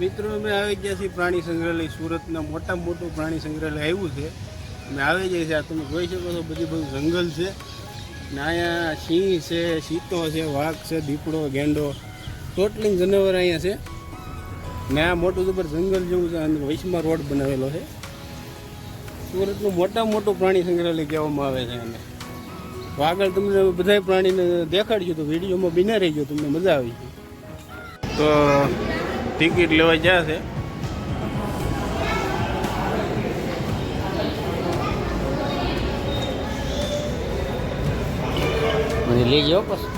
મિત્રો, અમે આવી ગયા છીએ પ્રાણી સંગ્રહાલય સુરતના મોટા મોટું પ્રાણી સંગ્રહાલય આવ્યું છે. અમે આવી જઈએ છીએ તમે જોઈ શકો છો, બધી બધું જંગલ છે. ને અહીંયા સિંહ છે ચીતો છે, વાઘ છે, દીપડો, ગેંડો ટોટલિંગ જનાવર અહીંયા છે. ને આ મોટું ઉપર જંગલ જેવું છે અંદર વૈશમાં રોડ બનાવેલો છે. સુરતનું મોટા મોટું પ્રાણી સંગ્રહાલય કહેવામાં આવે છે એને. આગળ તમને બધા પ્રાણીને દેખાડજો, તો વિડીયોમાં બિના રહી ગયો તમને મજા આવી તો ટિકિટ લેવા જ્યાં છે. મને લઈ જાઓ પછી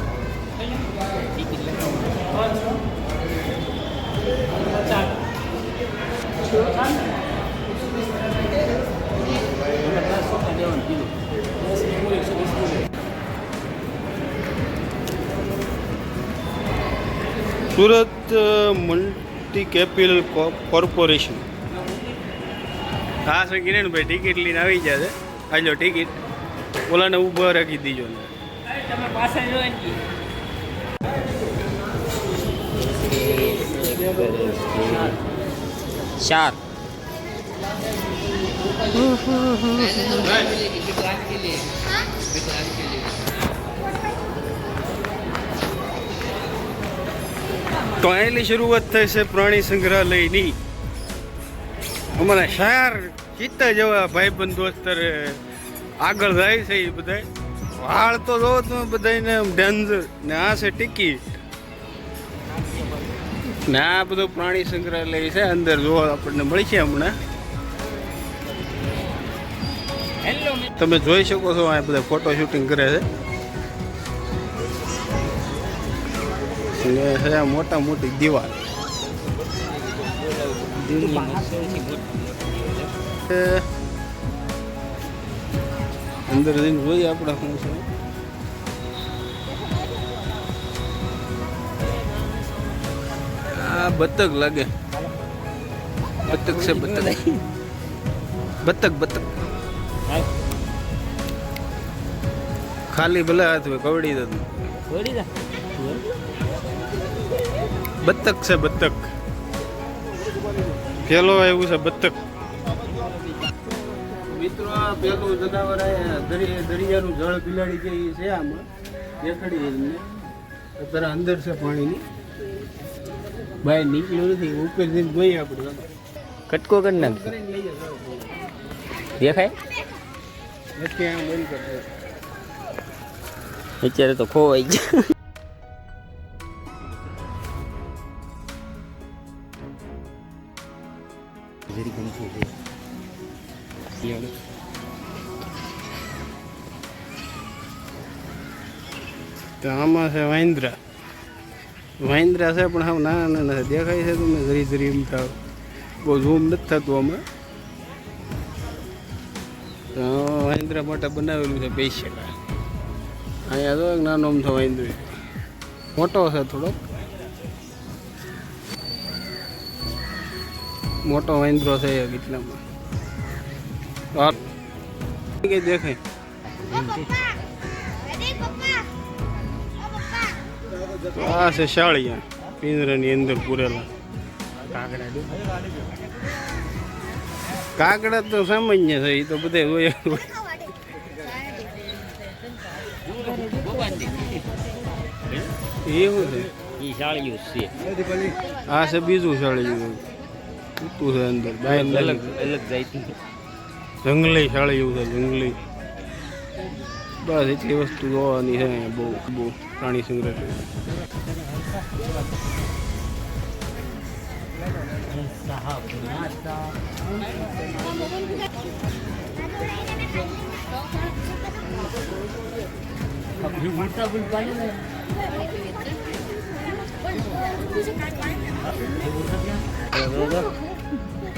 સુરત મલ્ટી કેપિટલ કોર્પોરેશન હા સર કિરણભાઈ ટિકિટ લઈને આવી ગયા છે. આજો ટિકિટ ઓલાને ઊભો રાખી દીજો ને. હમ હમ ચાર તો અહીંની શરૂઆત થઈ છે પ્રાણી સંગ્રહાલયની. અમારા શાર ચિત્તા જેવા ભાઈબંધો અત્યારે આગળ જાય છે એ બધા વાળ તો જો તમે બધાને ડેન્જર ને આ છે ટિકિટ ને આ બધું પ્રાણી સંગ્રહાલય છે અંદર જોવા આપણને મળશે હમણાં. હેલો તમે જોઈ શકો છો આ બધા ફોટો શૂટિંગ કરે છે. અને છે મોટા મોટી દીવાલ. અંદર જઈને જોઈએ આપણે શું છે? આ બતક લાગે. બતક છે બતક. બતક બતક. ખાલી ભલે હાથ કવડી દઉં કવડી દે. બતક છે બતક. પેલો એવું છે બતક. મિત્રો આ પેલું જનાવર દરિયાનું જળ બિલાડી જે છે આમાં દેખાડી એમને. અત્યારે અંદર છે પાણીની. બહાર નીકળ્યું નથી ઉપર જઈને જોઈએ આપણે કટકો કરી નાખ. દેખાય? અત્યારે તો ખોવાઈ ગયા. આમાં છે વાંદરા. વાંદરા છે, પણ હવે નાના નાના દેખાય છે તમને ધરી ધરી એમ થાવ બહુ ઝૂમ નથી થતું આ વાંદરા માટે બનાવેલું છે પૈસા અહીંયા તો એક નાનો અમથો વાંદરો. મોટો છે થોડોક. મોટો વાંદરો છે એક એટલામાં. દેખાય? આ છે શાળિયા, પિંજરાની અંદર પૂરેલા. કાગડા તો સામાન્ય છે એ તો બધે હોય. એવું છે? આ છે બીજું શાળિયું. ઊંચું છે અંદર અલગ અલગ જાતનું જંગલી શાળિયું છે, જંગલી. બસ એટલી વસ્તુ જોવાની છે બહુ બહુ પ્રાણી સંગ્રહાલય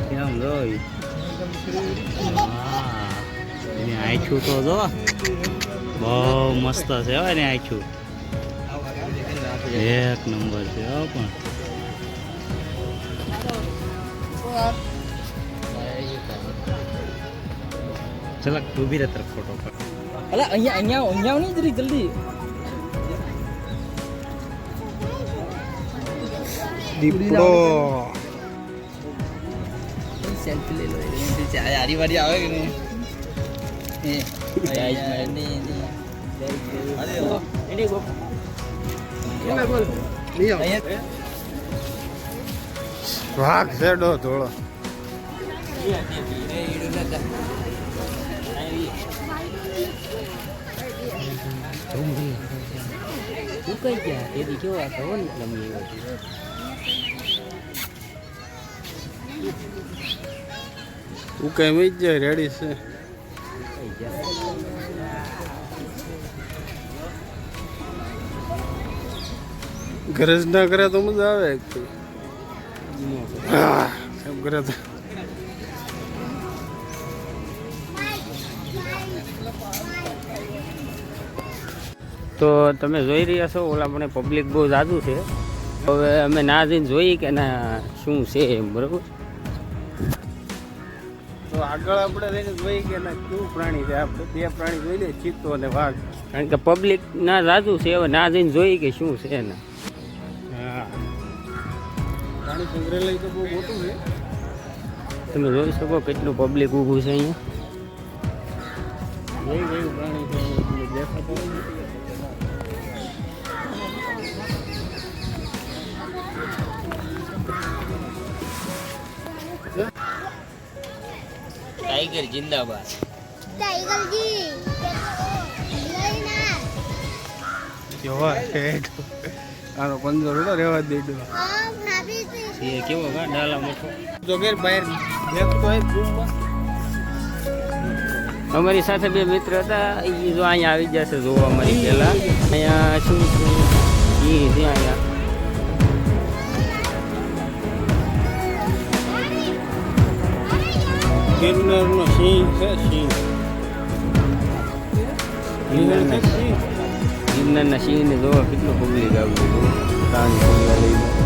કેમ જોઈ? એની છું તો જો બહુ મસ્ત છે હો ને આખું એક નંબર છે હો પણ ચલક ડૂબી રહે તરફ ફોટો પર અલા અહીંયા અહીંયા અહીંયા નહીં જરી જલ્દી દીપડો લઈ લો એની છે આ વારી આવે કે નહીં એ વાઘ શેડો ધોળો. કઈ ગયા તેથી કેવો આ ખબર ને લંબી ઉકાઈ જ જાય, રેડી છે. ગરજ ના કરે તો મજા આવે એમ કરે તો. તમે જોઈ રહ્યા છો, ઓલા મને પબ્લિક બહુ જાદુ છે. હવે અમે ના જઈને જોઈ કે ના શું છે એમ, બરોબર? તો આગળ આપણે લઈને જોઈએ કે ના કેવું પ્રાણી છે. આપણે બે પ્રાણી જોઈ લે, ચિત્તો અને વાઘ. કારણ કે પબ્લિક ના જાદુ છે, હવે ના જઈને જોઈ કે શું છે ને હા તમે જોઈ શકો કેટલું પબ્લિક ઊભું છે અહીંયા. પ્રાણી દેખાતા ટાઈગર જિંદાબાદ. ટાઈગરજી જોવા આનો પંદર રેવા દેડો એ કેવો ગા ડાલા મોટો? ઘેર બહાર દેખતો હોય રૂમમાં અમારી સાથે બે મિત્ર હતા એ જો અહીંયા આવી જશે જોવા મારી પહેલા. અહીંયા શું એ છે અહીંયા. ગિરનારનો સિંહ છે સિંહ. ગિરનાર છે સિંહ. ગિરનારના સિંહને જોવા કેટલું પબ્લિક આવ્યું હતું પ્રાણી પગલા જોઈ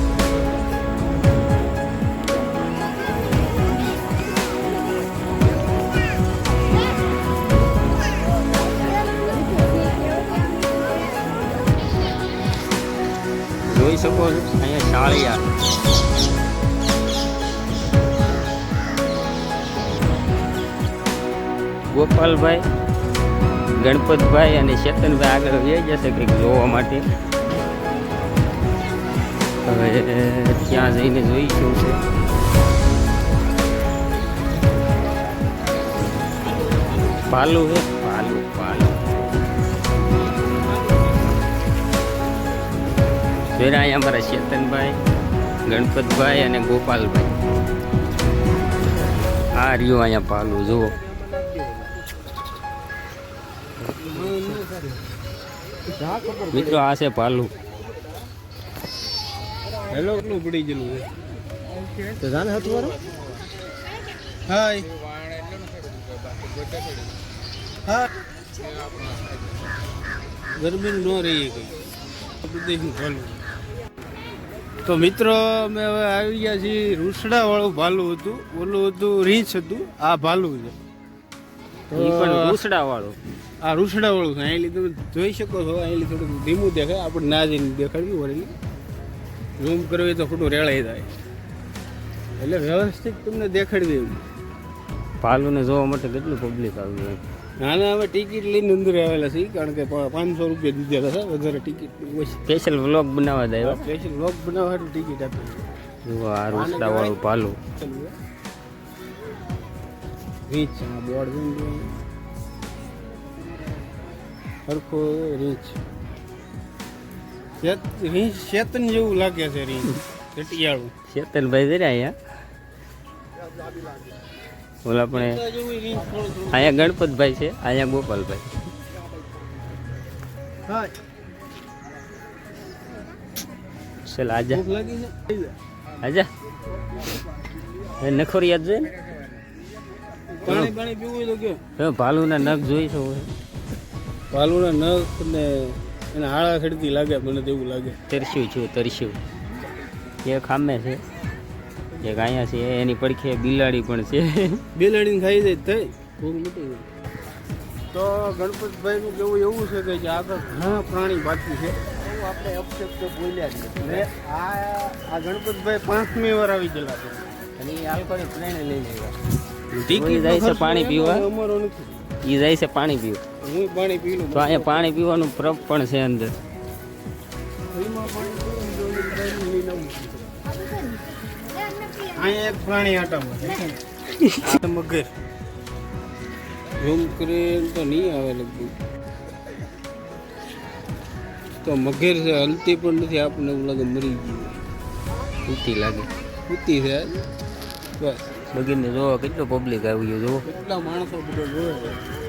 શકો અહીંયા શાળિયા ગોપાલભાઈ, ગણપતભાઈ અને ચેતનભાઈ આગળ વહી જશે કંઈક જોવા માટે. હવે ત્યાં જઈને જોઈશું છે. પાલુ છે જોઈને અહીંયા અમારા ચેતનભાઈ ગણપતભાઈ અને ગોપાલભાઈ. આ રહ્યું અહીંયા પાલું જુઓ. મિત્રો આ છે પાલું. હેલો કેટલું પડી ગયેલું છે? તો જાને હતું મારું હાય. હા. ગરમી ન રહી ગઈ પ્રદેશનું ભાલું તો મિત્રો અમે હવે આવી ગયા છીએ રૂસડા વાળું ભાલું હતું. ઓલું હતું રીંછ હતું. આ ભાલું છે. એ પણ રૂસડા વાળું આ રૂસડા વાળું છે. અહીં તમે જોઈ શકો છો. અહીં થોડું ધીમું દેખાય. આપણે ના જઈને દેખાડ્યું વળી ઝૂમ કરવી તો ખોટું રેળાઈ જાય. એટલે વ્યવસ્થિત તમને દેખાડી દેવું. ભાલુને જોવા માટે કેટલું પબ્લિક આવ્યું નાના હવે ટિકિટ લઈને અંદર આવેલા છે કારણ કે પાંચસો રૂપિયા દીધેલા છે વધારે ટિકિટ સ્પેશિયલ વ્લોગ બનાવવા દે સ્પેશિયલ વ્લોગ બનાવવા હાટુ ટિકિટ આપી. જુઓ આ રૂસડા વાળું પાલું રીચ બોર્ડ સરખો રીચ રીંચ શેતન જેવું લાગે છે રીંછ ચટિયાળું ચેતનભાઈ રહ્યા અહીંયા? ઓલા પણ અહીંયા ગણપતભાઈ છે અહીંયા ગોપાલભાઈ. ચાલ આજા. આજા. નખોરી યાદ જોઈએ ને ભાલુના નખ જોઈ છો ભાલુના નખ ને એને હાળા ખેડતી લાગે મને તો એવું લાગે. તરસ્યું છું તરસ્યું. એ ખામે છે. એક અહીંયા છે એની પડખે બિલાડી પણ છે. બિલાડીને ખાઈ જાય થઈ ભૂખ મટી જાય તો ગણપતભાઈનું કેવું એવું છે કે જે આગળ ઘણા પ્રાણી બાકી છે. એવું આપણે અપશબ્દ બોલ્યા છે ને આ આ ગણપતભાઈ પાંચમી વાર આવી ગયેલા છે. અને એ આલ્કોહોલિક પ્લેને લઈ લેવા જાય છે પાણી પીવા? અમારો નથી. એ જાય છે પાણી પીવું. હું પાણી પી તો અહીંયા પાણી પીવાનું પ્રપ પણ છે અંદર. અહીંયા એક પ્રાણી આટામાં આ મગર. ઝૂમ ક્રેન તો નહીં આવે લગભગ. તો મગર છે હલતી પણ નથી આપણને એવું લાગે મરી ગયું ઉતી લાગે. ઉતી છે બસ. બગીરને જોવો કેટલો પબ્લિક આવી ગયો જોવો. કેટલા માણસો બધો જોવે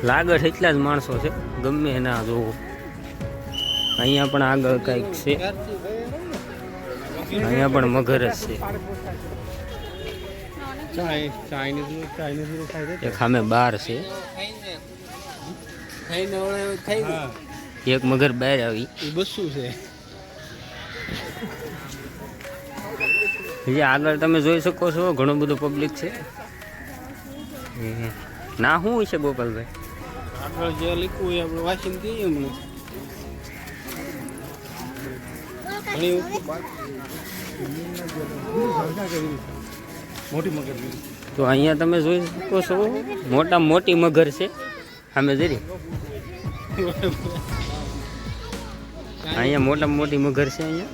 લાગે છે એટલા જ માણસો છે. ગમે ના જોવો. અહીંયા પણ આગળ કંઈક છે. અહીંયા પણ મગર જ છે. એક સામે બાર છે. એક મગર બહાર આવી. એ બસું છે. આગળ તમે જોઈ શકો છો ઘણું બધું પબ્લિક છે. ના શું હોય છે ગોપાલભાઈ? આગળ જે લીખવું હોય આપણે વાંચીને કહીએ હમણાં. ઘણી મોટી મગર તો અહીંયા તમે જોઈ શકો છો મોટા મોટી મગર છે. સામે જરી. અહીંયા મોટા મોટી મગર છે અહીંયા.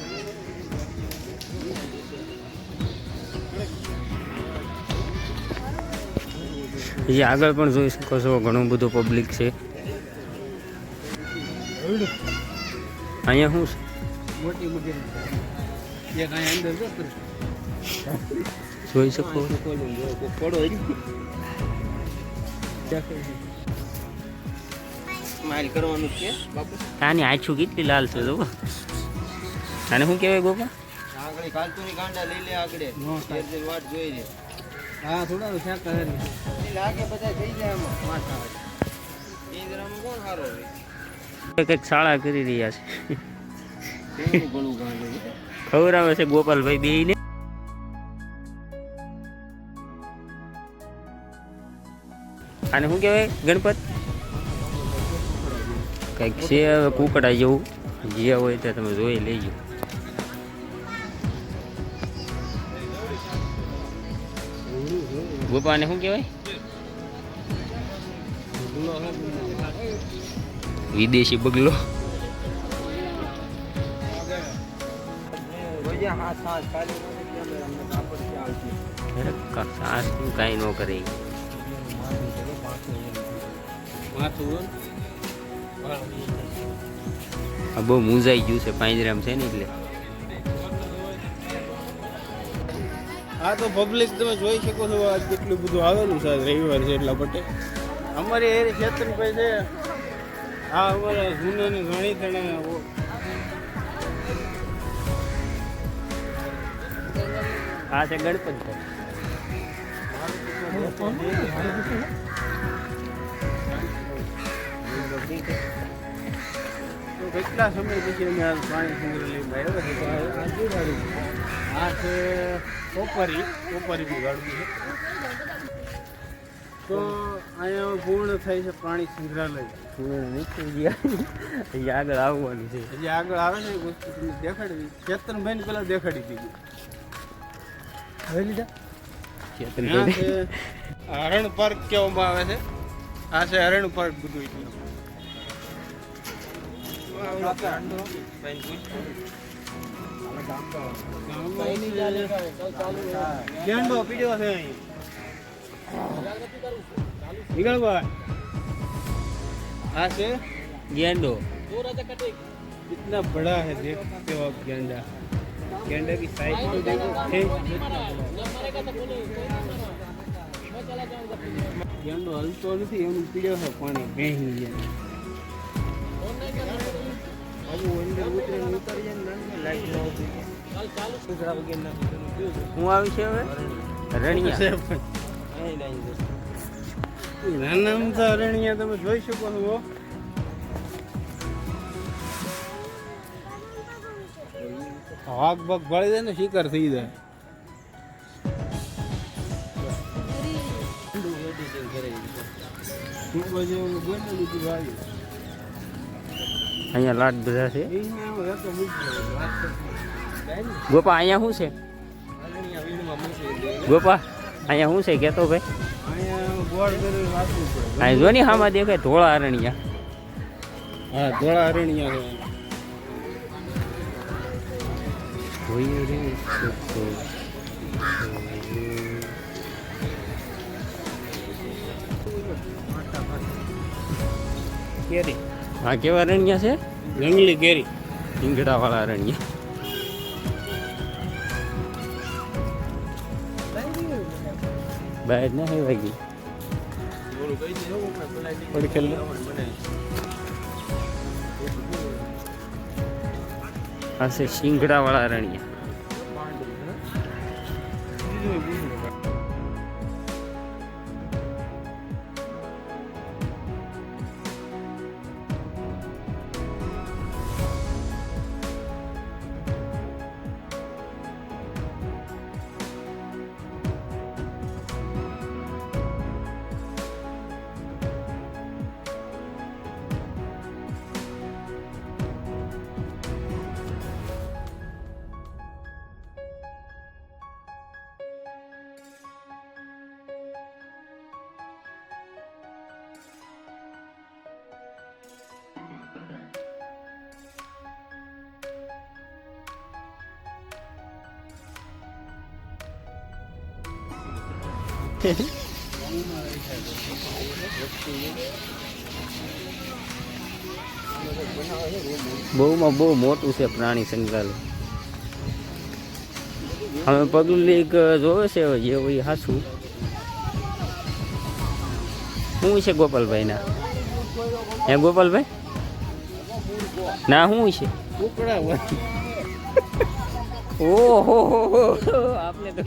જે આગળ પણ જોઈ શકો છો ઘણું બધું પબ્લિક છે. અહીંયા શું છે? મોટી મગર અહીંયા અંદર જોઈ શકો. તાની છે. આછું કેટલી લાલ છે જો આને શું કહેવાય ગોપા આગળ કાલતુની કાંડા લઈ લે આગળ. નો શેર શેર વાટ આને શું કહેવાય? ગણપત? કંઈક છે હવે કુકડા જેવું. જે હોય તો તમે જોઈ લેજો. ગોપાને શું કહેવાય? વિદેશી બગલો. કાંઈ ન હાથ આ બહુ મૂંઝાઈ ગયું છે પાંજરામ છે ને એટલે. આ તો પબ્લિક તમે જોઈ શકો છો આજ કેટલું બધું આવેલું છે રવિવાર છે એટલા માટે. અમારે એ ક્ષેત્રભાઈ છે આ અમારા જૂનાની ઘણી થણા આ છે ગણપત. કેટલા સમય પછી અમે પાણી સંગ્રહ તો અહીંયા પૂર્ણ થાય છે પ્રાણી સંગ્રહાલય નીકળી ગયા અહીંયા આગળ આવવાની છે આગળ આવે ને વસ્તુ તમને દેખાડવી ચેતનભાઈ દેખાડી દીધી હવે હરણ પાર્ક કહેવામાં આવે છે. આ છે હરણ પાર્ક બધું. એટલે ગેંડો પીડ્યો છે અહીં નીકળભાઈ આ છે ગેંડો कितना बड़ा है देखते हो आप गेंडा गेंडा की साइज तो देखो है गेंडો હલતો નથી એનું પીડ્યો છે પાણી બેહી ગયા હું આવી છે હવે? રણિયા. અરણ્યા તમે જોઈ શકો છો હાક બગ ભળી જાય ને શિકાર થઈ જાય. ખૂબ જ એવું ગોંડલ લીધું વાગ્યું. અહીંયા લાટ બધા છે એ એમાં રહેતો મૂકી દે. વાત કરતો. કાંઈ નહીં. ગોપા અહીંયા શું છે અરણ્યા વીણમાં ગોપા અહીંયા શું છે કહેતો ભાઈ અહીંયા ગોળ કરી વાંચવું પડે અહીં જો ને આમાં દેખાય ધોળા અરણિયા હા ધોળા હરણિયા છે હોય રે સુખો. કેરી આ કેવા અરણિયા છે? જંગલી કેરી. ઈંગડાવાળા અરણિયા બહાર ના આવી ગઈ આ છે શિંગડાવાળા અરણિયા બહુમાં બહુ મોટું છે પ્રાણી સંગ્રહાલય. અમે પબ્લિક જોવે છે જે હોય હાસું શું છે ગોપાલભાઈ ના? હે ગોપાલભાઈ? ના શું છે? ઓહો. આપને તો.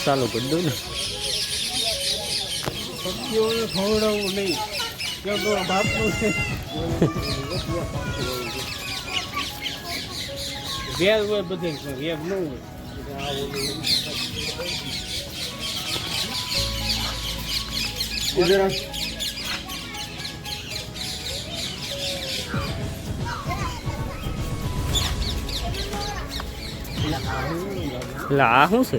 ચાલુ કરી દઉં ને પક્ષીઓને ખવડાવવું નહીં કેમ કે બાપનું છે વેર હોય બધે વેર ન હોય ગુજરાત એટલે આ શું છે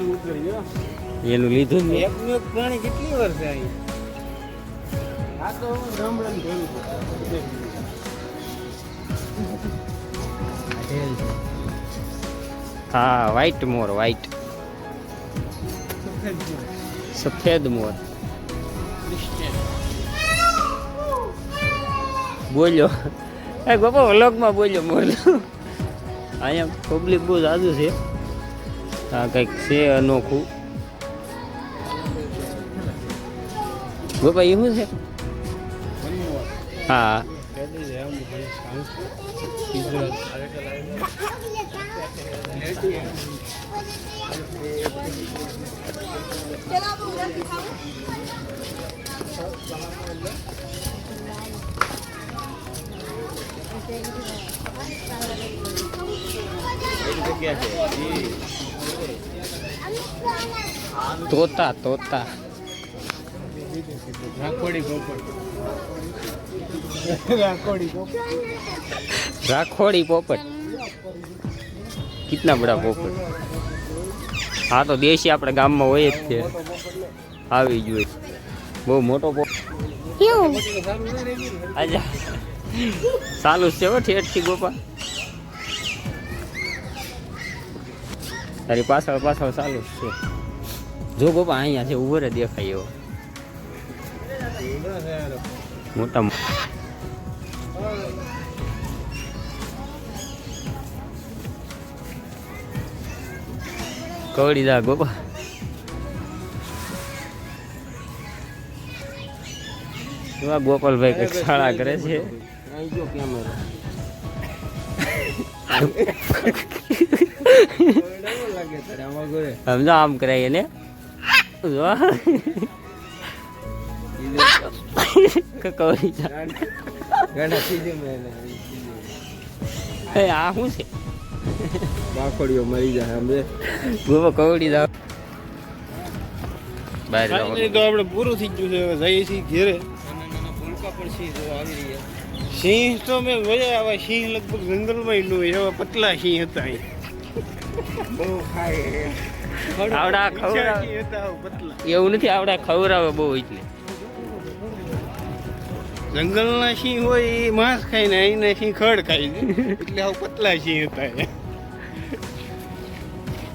ઉતરી ગયો એનું લીધું. એક પ્રાણી કેટલી વાર છે અહીં? આ તો ગામડાનું ભેગું હા વ્હાઈટ મોર વ્હાઈટ સફેદ મોર. બોલ્યો. એ ગોપો વ્લોગમાં બોલ્યો મોર. અહીંયા પબ્લિક બહુ જાદુ છે. હા કંઈક છે અનોખું. ભાઈ શું છે? હા. જગ્યા છે આમ ભાઈ સાંસ ગુજરાત તોતા તોતા. રાખોડી પોપટ. કેટલા બધા પોપટ? હા તો દેશી આપણે ગામમાં હોય જ છે. આવી જોઈએ બહુ મોટો પોપટ કેવું આજા ચાલુ છે હો ઠેઠથી ગોપા તારી પાછળ પાછળ ચાલુ જ છે. જો ગોપા અહીંયા છે ઊભો દેખાય એવો. મોટા કવડી જા ગોપા એવા ગોપાલભાઈ કંઈક શાળા કરે છે? સમજો આમ કરાય એને? આ શું છે? બાખડીઓ મરી જાય ગોપા કવડી દા બહાર તો આપણે પૂરું થઈ ગયું છે, હવે જઈએ છીએ ઘેરે. સિંહ તો મેં મજા આવે સિંહ લગભગ જંગલમાં નું એવા પતલા સિંહ હતા અહીં. આવડા ખવડાવે એવું નથી, આવડા ખવડાવે બહુ એટલે. જંગલના સિંહ હોય એ માંસ ખાય ને અહીંના સિંહ ખડ ખાય એટલે આવું પતલા સિંહ હતા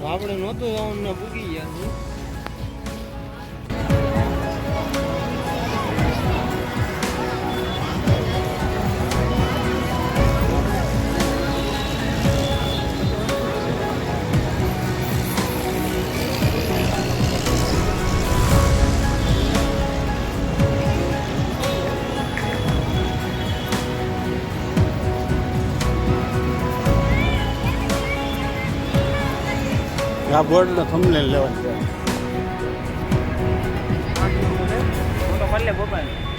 આપણે નહોતું જવાનું ને ભૂગી ગયા આ બોર્ડનો થંબનેલ લેવા ગોપાલ